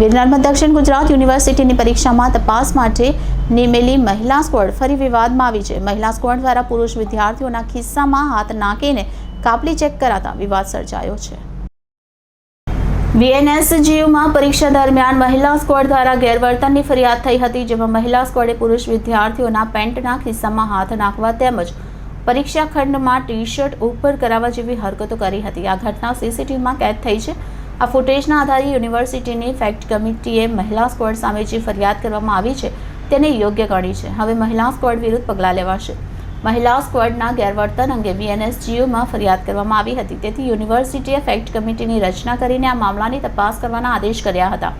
વિરનારમાં દક્ષિણ ગુજરાત યુનિવર્સિટીની પરીક્ષામાં તપાસ માટે નિમેલી મહિલા સ્કવોડ ફરી વિવાદમાં આવી છે. મહિલા સ્કવોડ દ્વારા પુરુષ વિદ્યાર્થીઓના ખિસ્સામાં હાથ નાખીને કાપલી ચેક કરાતા વિવાદ સર્જાયો છે. વીએનએસજીયુમાં પરીક્ષા દરમિયાન મહિલા સ્ક્વોડ દ્વારા ગેરવર્તનની ફરિયાદ થઈ હતી, જેમાં મહિલા સ્ક્વોડે પુરુષ વિદ્યાર્થીઓના પેન્ટના ખિસ્સામાં હાથ નાખવા તેમજ પરીક્ષા ખંડમાં ટી શર્ટ ઉપર કરાવવા જેવી હરકતો કરી હતી. આ ઘટના સીસીટીવીમાં કેદ થઈ છે. આ ફૂટેજના આધારે યુનિવર્સિટીની ફેક્ટ કમિટીએ મહિલા સ્ક્વોડ સામે જે ફરિયાદ કરવામાં આવી છે, તેને યોગ્ય ગણી છે. હવે મહિલા સ્ક્વોડ વિરુદ્ધ પગલાં લેવાશે. મહિલા સ્ક્વોડના ગેરવર્તન અંગે વીએનએસજીયુમાં ફરિયાદ કરવામાં આવી હતી. તેથી યુનિવર્સિટીએ ફેક્ટ કમિટીની રચના કરીને આ મામલાની તપાસ કરવાના આદેશ કર્યા હતા.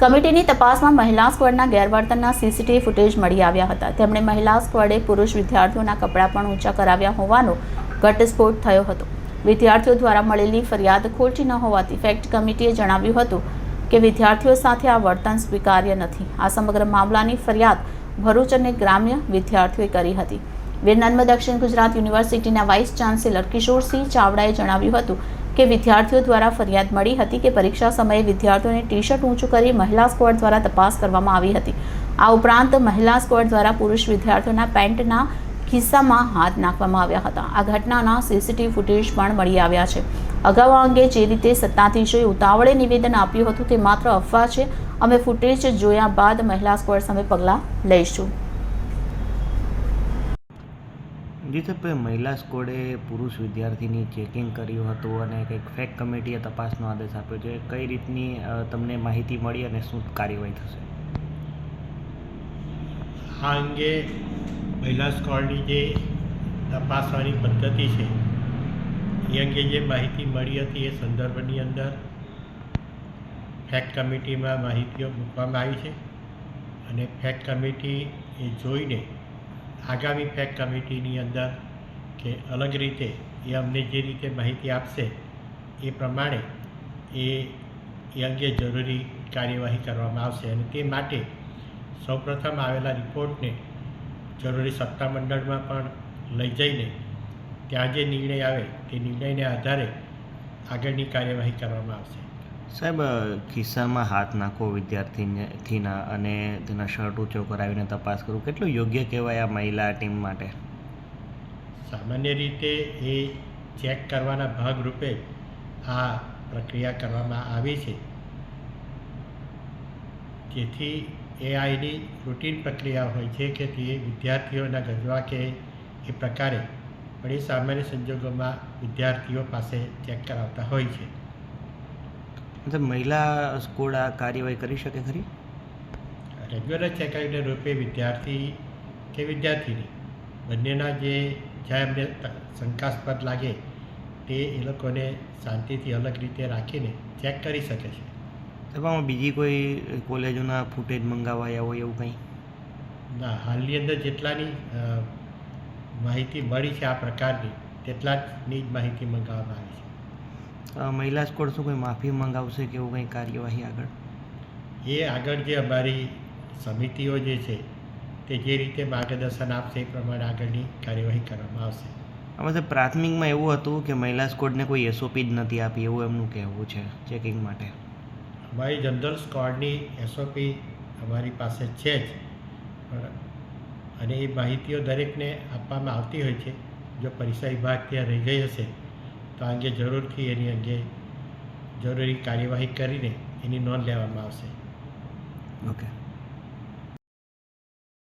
કમિટીની તપાસમાં મહિલા સ્ક્વોડના ગેરવર્તનના સીસીટીવી ફૂટેજ મળી આવ્યા હતા. તેમણે મહિલા સ્ક્વોડે પુરુષ વિદ્યાર્થીઓના કપડાં પણ ઊંચા કરાવ્યા હોવાનો ઘટસ્ફોટ થયો હતો. વિદ્યાર્થીઓ દ્વારા મળેલી ફરિયાદ ખોટી ન હોવાથી ફેક્ટ કમિટીએ જણાવ્યું હતું કે વિદ્યાર્થીઓ સાથે આ વર્તન સ્વીકાર્ય નથી. આ સમગ્ર મામલાની ફરિયાદ ભરૂચ અને ગ્રામ્ય વિદ્યાર્થીઓએ કરી હતી. વિરનારમાં દક્ષિણ ગુજરાત યુનિવર્સિટીના વાઇસ ચાન્સેલર કિશોરસિંહ ચાવડાએ જણાવ્યું હતું કે વિદ્યાર્થીઓ દ્વારા ફરિયાદ મળી હતી કે પરીક્ષા સમયે વિદ્યાર્થીઓને ટી શર્ટ ઊંચું કરી મહિલા સ્કવોડ દ્વારા તપાસ કરવામાં આવી હતી. આ ઉપરાંત મહિલા સ્કવોડ દ્વારા પુરુષ વિદ્યાર્થીઓના પેન્ટના ખિસ્સામાં હાથ નાખવામાં આવ્યા હતા. આ ઘટનાના સીસીટીવી ફૂટેજ પણ મળી આવ્યા છે. અગાઉ આ અંગે જે રીતે સત્તાધીશોએ ઉતાવળે નિવેદન આપ્યું હતું તે માત્ર અફવા છે. અમે ફૂટેજ જોયા બાદ મહિલા સ્ક્વોડ સામે પગલાં લઈશું. જી સાહેબ મહિલા સ્કોડે પુરુષ વિદ્યાર્થીની ચેકિંગ કર્યું હતું અને કંઈક ફેક કમિટીએ તપાસનો આદેશ આપ્યો છે. કઈ રીતની તમને માહિતી મળી અને શું કાર્યવાહી થશે? આ અંગે મહિલા કોળની જે તપાસવાની પદ્ધતિ છે, એ અંગે જે માહિતી મળી હતી એ સંદર્ભની અંદર ફેક્ટ કમિટીમાં માહિતીઓ મૂકવામાં આવી છે અને ફેક્ટ કમિટી એ જોઈને આગામી ફેક્ટ કમિટીની અંદર કે અલગ રીતે એ અમને જે રીતે માહિતી આપશે એ પ્રમાણે એ એ અંગે જરૂરી કાર્યવાહી કરવામાં આવશે અને તે માટે સૌપ્રથમ આવેલા રિપોર્ટને જરૂરી સત્તામંડળમાં પણ લઈ જઈને ત્યાં જે નિર્ણય આવે તે નિર્ણયને આધારે આગળની કાર્યવાહી કરવામાં આવશે. સાહેબ ખિસ્સામાં હાથ નાખવો વિદ્યાર્થીને થીના અને તેના શર્ટ ઊંચો કરાવીને તપાસ કરવું કેટલું યોગ્ય કહેવાય આ મહિલા ટીમ માટે? સામાન્ય રીતે એ ચેક કરવાના ભાગરૂપે આ પ્રક્રિયા કરવામાં આવી છે. જેથી એ આઈની રૂટીન પ્રક્રિયા હોય છે કે તે વિદ્યાર્થીઓના ગજવા કે એ પ્રકારે પણ એ સામાન્ય સંજોગોમાં વિદ્યાર્થીઓ પાસે ચેક કરાવતા હોય છે. મતલબ મહિલા સ્કૂલ આ કાર્યવાહી કરી શકે ખરી? રેગ્યુલર ચેકઆઉટના રૂપે વિદ્યાર્થી કે વિદ્યાર્થીની બંનેના જે જ્યાં એમને શંકાસ્પદ લાગે તે એ લોકોને શાંતિથી અલગ રીતે રાખીને ચેક કરી શકે છે. આમાં બીજી કોઈ કોલેજોના ફૂટેજ મંગાવાયા હોય એવું કંઈ? ના હાલની અંદર જેટલાની માહિતી મળી છે આ પ્રકારની તેટલા જની જ માહિતી મંગાવવામાં આવી છે. મહિલા સ્કોડ શું કોઈ માફી મંગાવશે કે એવું કંઈ કાર્યવાહી આગળ? એ આગળ જે અમારી સમિતિઓ જે છે તે જે રીતે માર્ગદર્શન આપશે એ પ્રમાણે આગળની કાર્યવાહી કરવામાં આવશે. આમાં પ્રાથમિકમાં એવું હતું કે મહિલા સ્કોડને કોઈ એસઓપી જ નથી આપી એવું એમનું કહેવું છે ચેકિંગ માટે. અમારી જનરલ સ્ક્વોડની એસઓપી અમારી પાસે છે જ. અને એ માહિતીઓ દરેકને આપવામાં આવતી હોય છે. જો પરીક્ષા વિભાગ ત્યાં રહી ગઈ હશે, તો આ જરૂરથી એની અંગે જરૂરી કાર્યવાહી કરીને એની નોંધ લેવામાં આવશે. ઓકે